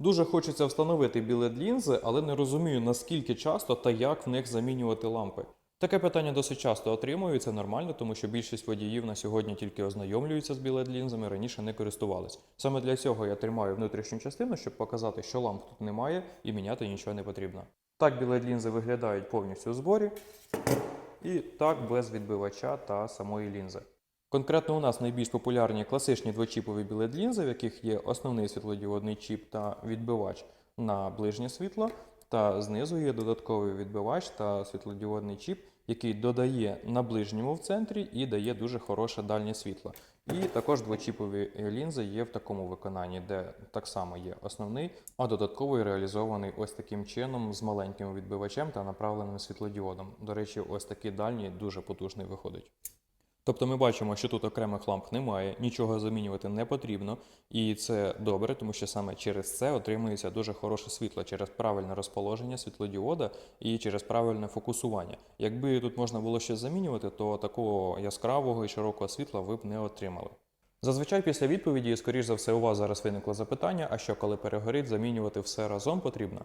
Дуже хочеться встановити білет лінзи, але не розумію, наскільки часто та як в них замінювати лампи. Таке питання досить часто отримую, і це нормально, тому що більшість водіїв на сьогодні тільки ознайомлюються з білет лінзами, раніше не користувались. Саме для цього я тримаю внутрішню частину, щоб показати, що ламп тут немає і міняти нічого не потрібно. Так білет лінзи виглядають повністю у зборі, і так без відбивача та самої лінзи. Конкретно у нас найбільш популярні класичні двочіпові білет лінзи, в яких є основний світлодіодний чіп та відбивач на ближнє світло, та знизу є додатковий відбивач та світлодіодний чіп, який додає на ближньому в центрі і дає дуже хороше дальнє світло. І також двочіпові лінзи є в такому виконанні, де так само є основний, а додатковий реалізований ось таким чином з маленьким відбивачем та направленим світлодіодом. До речі, ось такий дальній дуже потужний виходить. Тобто ми бачимо, що тут окремих ламп немає, нічого замінювати не потрібно, і це добре, тому що саме через це отримується дуже хороше світло через правильне розположення світлодіода і через правильне фокусування. Якби тут можна було щось замінювати, то такого яскравого і широкого світла ви б не отримали. Зазвичай після відповіді, скоріш за все, у вас зараз виникло запитання, а що коли перегорить, замінювати все разом потрібно?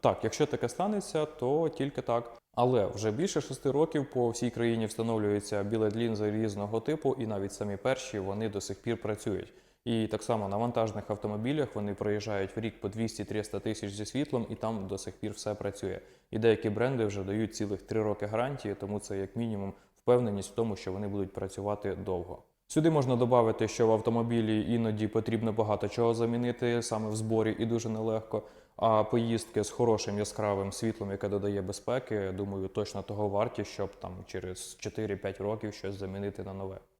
Так, якщо таке станеться, то тільки так. Але вже більше шести років по всій країні встановлюються білет лінзи різного типу, і навіть самі перші вони до сих пір працюють. І так само на вантажних автомобілях вони проїжджають в рік по 200-300 тисяч зі світлом, і там до сих пір все працює. І деякі бренди вже дають цілих три роки гарантії, тому це як мінімум впевненість в тому, що вони будуть працювати довго. Сюди можна додати, що в автомобілі іноді потрібно багато чого замінити саме в зборі і дуже нелегко. А поїздки з хорошим яскравим світлом, яке додає безпеки, думаю, точно того варті, щоб там через 4-5 років щось замінити на нове.